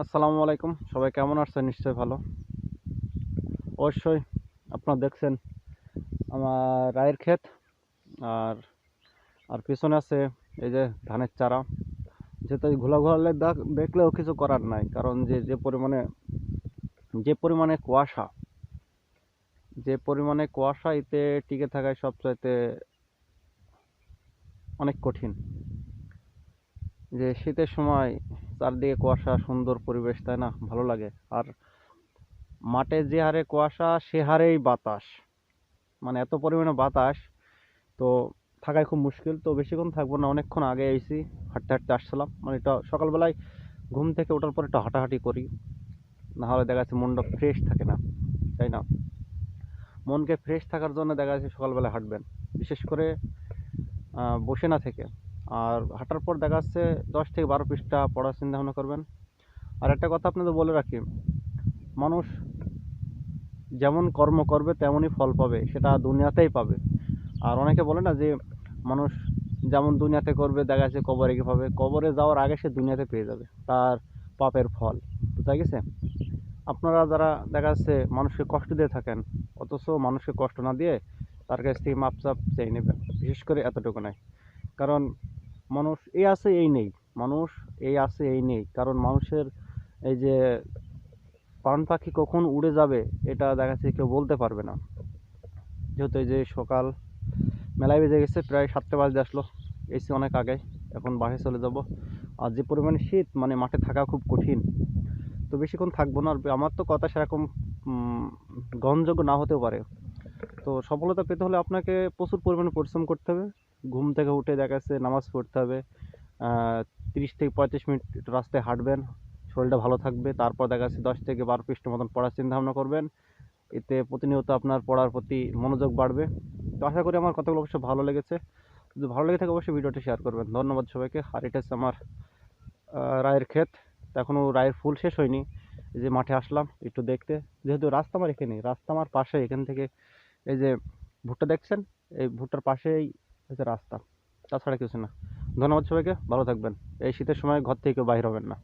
আসসালামু আলাইকুম। সবাই কেমন আছেন? নিশ্চয়ই ভালো। অবশ্যই আপনারা দেখছেন আমার রায়ের ক্ষেত। আর আর পিছনে আছে এই যে ধানের চারা। এই ঘোলা ঘোলা দাগ- দেখলেও কিছু করার নাই। কারণ যে যে পরিমাণে যে পরিমাণে কুয়াশা, যে পরিমাণে কুয়াশা এতে টিকে থাকায় সবচাইতে অনেক কঠিন। যে শীতের সময় চারদিকে কুয়াশা, সুন্দর পরিবেশ, তাই না? ভালো লাগে। আর মাঠে যে হারে কুয়াশা, সে হারেই বাতাস। মানে এত পরিমাণে বাতাস, তো থাকায় খুব মুশকিল। তো বেশিক্ষণ থাকব না, অনেকক্ষণ আগে এসেছি, হাঁটতে হাঁটতে আসছিলাম। মানে এটা সকালবেলায় ঘুম থেকে ওঠার পর একটু হাঁটাহাঁটি করি। নাহলে দেখা যাচ্ছে মনটা ফ্রেশ থাকে না, তাই না? মনকে ফ্রেশ থাকার জন্য দেখা যাচ্ছে সকালবেলা হাঁটবেন। বিশেষ করে বসে না থেকে। আর হাঁটার পর দেখা যাচ্ছে দশ থেকে বারো পৃষ্ঠা পড়ার চিন্তা ভাবনা করবেন। আর একটা কথা আপনাদের বলে রাখি, মানুষ যেমন কর্ম করবে তেমনই ফল পাবে, সেটা দুনিয়াতেই পাবে। আর অনেকে বলে না যে, মানুষ যেমন দুনিয়াতে করবে, দেখা যাচ্ছে কবরে গিয়ে পাবে। কবরে যাওয়ার আগে সে দুনিয়াতে পেয়ে যাবে, তার পাপের ফল। বুঝা গেছে? আপনারা যারা দেখা যাচ্ছে মানুষকে কষ্ট দিয়ে থাকেন, অথচ মানুষকে কষ্ট না দিয়ে তার কাছ থেকে মাপ চাপ চেয়ে নেবেন, বিশেষ করে এতটুকু নাই কারণ মানুষ এই আছে, এই নেই। মানুষ এই আছে, এই নেই। কারণ মানুষের এই যে প্রাণ পাখি কখন উড়ে যাবে, এটা দেখা যাচ্ছে কেউ বলতে পারবে না। যেহেতু এই যে সকাল মেলায় বেজে গেছে, প্রায় সাতটা বাজতে আসলো। এসি অনেক আগে, এখন বাসায় চলে যাব। আর যে পরিমাণে শীত মানে মাঠে থাকা খুব কঠিন। তো বেশিক্ষণ থাকব না, আর আমার তো কথা সেরকম গ্রহণযোগ্য না হতেও পারে। তো সফলতা পেতে হলে আপনাকে প্রচুর পরিমাণে পরিশ্রম করতে হবে। ঘুম থেকে উঠে দেখা যাচ্ছে নামাজ পড়তে হবে। তিরিশ থেকে পঁয়ত্রিশ মিনিট রাস্তায় হাঁটবেন, শরীরটা ভালো থাকবে। তারপর দেখা যাচ্ছে দশ থেকে বারো পৃষ্ঠ মতন পড়ার চিন্তা ভাবনা করবেন। এতে প্রতিনিয়ত আপনার পড়ার প্রতি মনোযোগ বাড়বে। তো আশা করি আমার কথাগুলো অবশ্যই ভালো লেগেছে। যদি ভালো লেগে থাকে অবশ্যই ভিডিওটি শেয়ার করবেন। ধন্যবাদ সবাইকে। আর এটা হচ্ছে আমার রায়ের ক্ষেত। এখনও রায়ের ফুল শেষ হয়নি। যে মাঠে আসলাম একটু দেখতে। যেহেতু রাস্তা আমার এখানে রাস্তা আমার পাশে এখান থেকে এই যে ভুট্টা দেখছেন? এই ভুট্টার পাশেই হচ্ছে রাস্তা। তাছাড়া কিছু না। ধন্যবাদ সবাইকে। ভালো থাকবেন। এই শীতের সময় ঘর থেকে কেউ বাইর হবেন না।